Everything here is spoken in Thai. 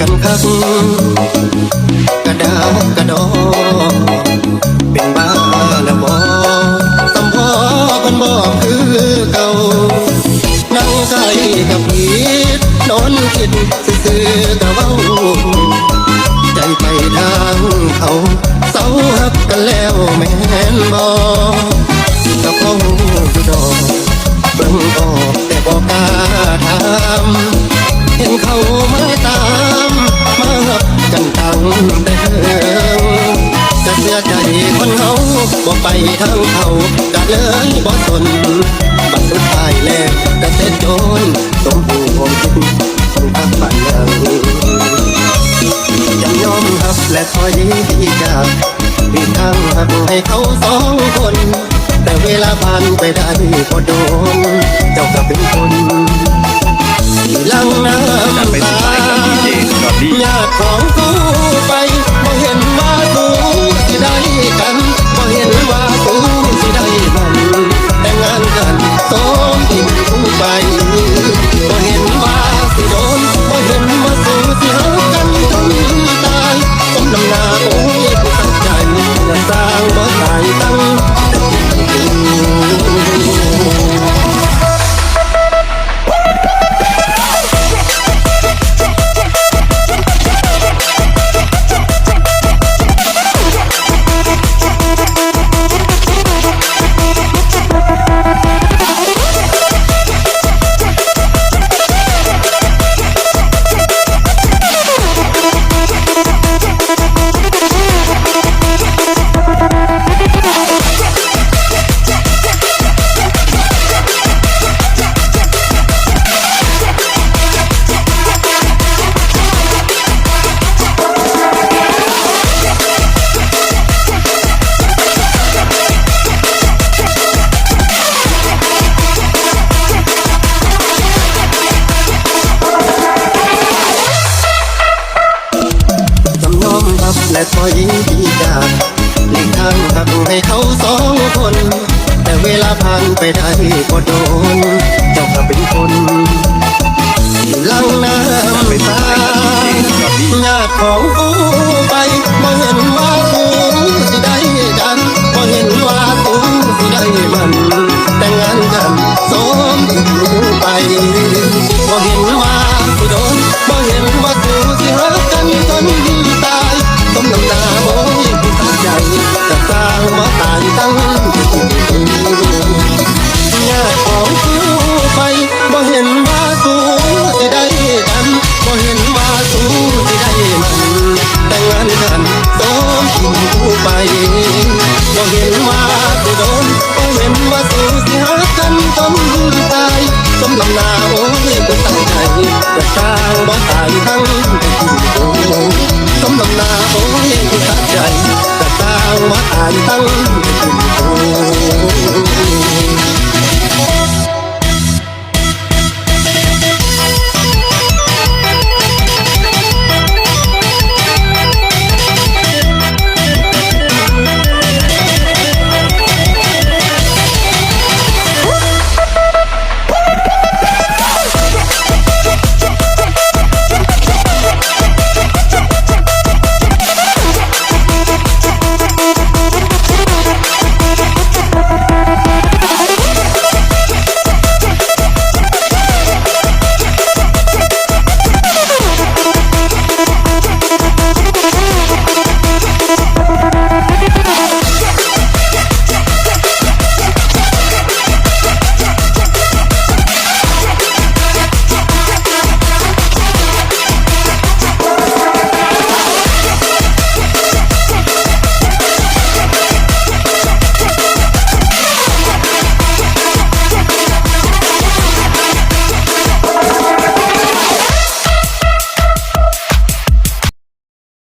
กันคักกระดากระดอเป็นบ้าละบอตำพ่อพันบอกคือเก่านั่งใจกับผีดนอนคิดซื้อกะเว้าใจไปทางเขาเศร้าหักกันแล้วแม่นบอกะเพ้าดอกเบิ่งบอกแต่บอกกาทา บอกไปทางเขาก็เลยบ่สนบัดสุดท้ายแล้วก็เสร็จโจนสมบูรณ์คงทักฝันยังยังยอมรับและคอยดีจากที่ทางหักให้เขาสองคน แต่เวลาผ่านไปได้ก็โดน เจ้าก็เป็นคนที่หลังน้ำไปตาสุดท้ายกับดีเจดอลลี่ญาติของ และคอยดีจากหลีกทางหักให้เขาสองคน แต่เวลาผ่านไปได้ก็โดน ไปบ่เห็นว่าสิโดนบ่เห็นว่าสูสิหากันจนตายสมน้ำหน้าโอ้ยกูตั้งใจจะสร้างบ่ตายทั้งกูสมน้ำหน้าโอ้ยกูตั้งใจจะสร้างบ่ตายทั้งเป็น